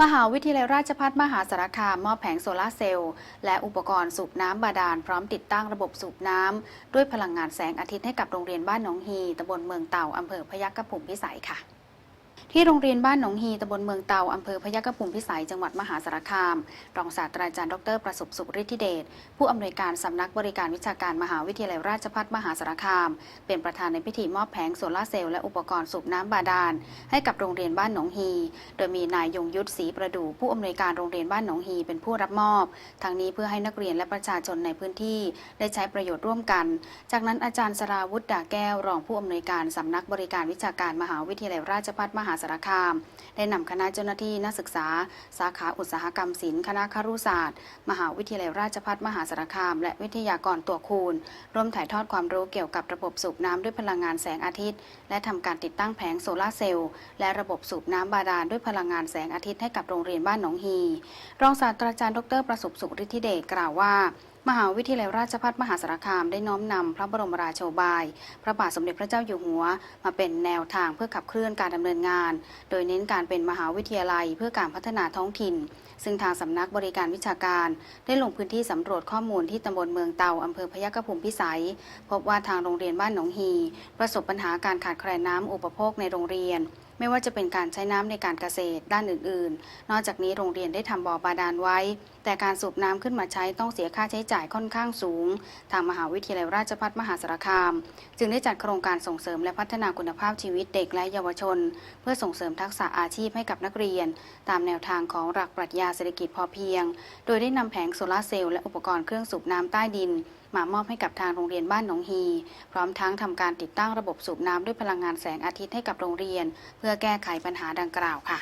มหาวิทยาลัยราชภัฏมหาสารคามมอบแผงโซลาร์เซลล์และอุปกรณ์สูบน้ำบาดาลพร้อมติดตั้งระบบสูบน้ำด้วยพลังงานแสงอาทิตย์ให้กับโรงเรียนบ้านหนองฮีตำบลเมืองเต่าอำเภอพยัคฆภูมิพิสัยค่ะ ที่โรงเรียนบ้านหนองฮีตำบลเมืองเตาอำเภอพยัคฆภูมิพิสัยจังหวัดมหาสารคาม รองศาสตราจารย์ดรประสบสุขฤทธิเดชผู้อำนวยการสำนักบริการวิชาการมหาวิทยาลัยราชภัฏมหาสารคาม เป็นประธานในพิธีมอบแผงโซลาเซลล์และอุปกรณ์สูบน้ำบาดาล ให้กับโรงเรียนบ้านหนองฮี โดยมีนายยงยุทธศรีประดู่ผู้อำนวยการโรงเรียนบ้านหนองฮีเป็นผู้รับมอบทั้งนี้เพื่อให้นักเรียนและประชาชนในพื้นที่ ได้ใช้ประโยชน์ร่วมกัน จากนั้นอาจารย์สราวุฒิดาแก้วรองผู้อำนวยการสำนักบริการวิชาการมหาวิทยาลัยราชภัฏมหาสารคาม ได้นำคณะเจ้าหน้าที่นักศึกษา สาขาอุตสาหกรรมศิลป์คณะครุศาสตร์ มหาวิทยาลัยราชภัฏมหาสารคาม และวิทยากรตัวคูณ ร่วมถ่ายทอดความรู้เกี่ยวกับระบบสูบน้ำด้วยพลังงานแสงอาทิตย์ และทำการติดตั้งแผงโซลาร์เซลล์และระบบสูบน้ำบาดาลด้วยพลังงานแสงอาทิตย์ให้กับโรงเรียนบ้านหนองฮี รองศาสตราจารย์ดรประสบสุขฤทธิเดชกล่าวว่ามหาวิทยาลัยราชภัฏมหาสารคามได้น้อมนำพระบรมราโชบาย พระบาทสมเด็จพระเจ้าอยู่หัว มาเป็นแนวทางเพื่อขับเคลื่อนการดำเนินงาน โดยเน้นการเป็นมหาวิทยาลัยเพื่อการพัฒนาท้องถิ่น ซึ่งทางสำนักบริการวิชาการ ได้ลงพื้นที่สำรวจข้อมูลที่ตำบลเมืองเตาอำเภอพยัคฆภูมิพิสัย พบว่าทางโรงเรียนบ้านหนองฮี ประสบปัญหาการขาดแคลนน้ำอุปโภคในโรงเรียน ไม่ว่าจะเป็นการใช้น้ำในการเกษตรด้านอื่น ๆ นอกจากนี้โรงเรียนได้ทำบ่อบาดาลไว้ แต่การสูบน้ำขึ้นมาใช้ต้องเสียค่าใช้จ่ายค่อนข้างสูง ทางมหาวิทยาลัยราชภัฏมหาสารคาม จึงได้จัดโครงการส่งเสริมและพัฒนาคุณภาพชีวิตเด็กและเยาวชน เพื่อส่งเสริมทักษะอาชีพให้กับนักเรียน ตามแนวทางของหลักปรัชญาเศรษฐกิจพอเพียง โดยได้นำแผงโซลาร์เซลล์และอุปกรณ์เครื่องสูบน้ำใต้ดินมามอบให้กับทางโรงเรียนบ้านหนองฮี พร้อมทั้งทำการติดตั้งระบบสูบน้ำด้วยพลังงานแสงอาทิตย์ให้กับโรงเรียน เพื่อพื่อแก้ไขปัญหาดังกล่าวค่ะ